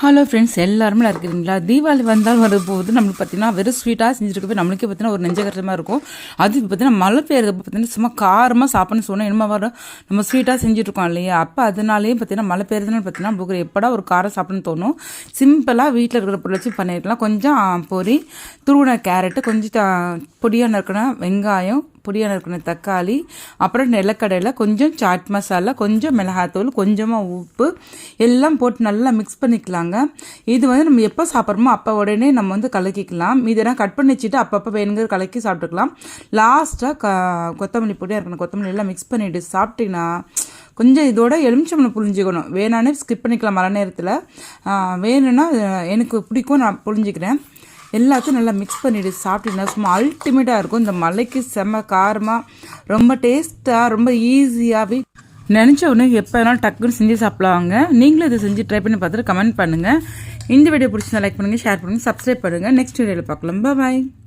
Hello friends எல்லாருமே இருக்கிறீங்களா? தீபாவளி வந்தால் வரும் போது நம்மளுக்கு பார்த்தீங்கன்னா வெறும் ஸ்வீட்டாக செஞ்சுருக்க போய் நம்மளுக்கே பார்த்தீங்கன்னா ஒரு நெஞ்சகரமாக இருக்கும். அது பார்த்தீங்கன்னா மழை பெய்யறது பார்த்தீங்கன்னா சும்மா காரமாக சாப்பிட்ணும்னு சொன்னால் என்னமா வரும் நம்ம ஸ்வீட்டாக செஞ்சுட்ருக்கோம் இல்லையா? அப்போ அதனாலேயே பார்த்தீங்கன்னா மழை பெய்யறதுனால பார்த்தீங்கன்னா நமக்கு எப்படா ஒரு காரம் சாப்பிட்ணும்னு தோணும். சிம்பிளாக வீட்டில் இருக்கிற பொருள் வச்சு பண்ணிருக்கலாம். கொஞ்சம் பொரி துருவின கேரட்டு கொஞ்சம் பொடியாக நறுக்கின வெங்காயம் பொடியாக நறுக்கின தக்காளி அப்புறம் நிலக்கடையில் கொஞ்சம் சாட் மசாலா கொஞ்சம் மிளகாத்தூள் கொஞ்சமாக உப்பு எல்லாம் போட்டு நல்லா மிக்ஸ் பண்ணிக்கலாங்க. இது வந்து நம்ம எப்போ சாப்பிட்றோமோ அப்போ உடனே நம்ம வந்து கலக்கிக்கலாம். இதெல்லாம் கட் பண்ணி வச்சுட்டு அப்பப்போ வேணுங்கிற கலக்கி சாப்பிட்டுக்கலாம். லாஸ்ட்டாக க கொத்தமல்லி பொடியாக இருக்கணும். கொத்தமல்லி எல்லாம் மிக்ஸ் பண்ணிவிட்டு சாப்பிட்டீங்கன்னா கொஞ்சம் இதோட எலுமிச்சம்பழம் புழிஞ்சிக்கணும். வேணானே ஸ்கிப் பண்ணிக்கலாம் மழை நேரத்தில். வேணும்னா எனக்கு பிடிக்கும் நான் புழிஞ்சிக்கிறேன். எல்லாத்தையும் நல்லா மிக்ஸ் பண்ணிவிட்டு சாப்பிட்டீங்கன்னா சும்மா அல்டிமேட்டாக இருக்கும். இந்த மலைக்கு செம்ம காரமாக ரொம்ப டேஸ்ட்டாக ரொம்ப ஈஸியாகவே நினச்ச உடனே எப்போ வேணாலும் டக்குன்னு செஞ்சு சாப்பிடுவாங்க நீங்களும் இதை செஞ்சு ட்ரை பண்ணி பார்த்துட்டு கமெண்ட் பண்ணுங்கள் இந்த வீடியோ பிடிச்சிருந்தா லைக் பண்ணுங்கள் ஷேர் பண்ணுங்கள் சப்ஸ்கிரைப் பண்ணுங்கள் நெக்ஸ்ட் வீடியோவில் பார்க்கலாம். பாய்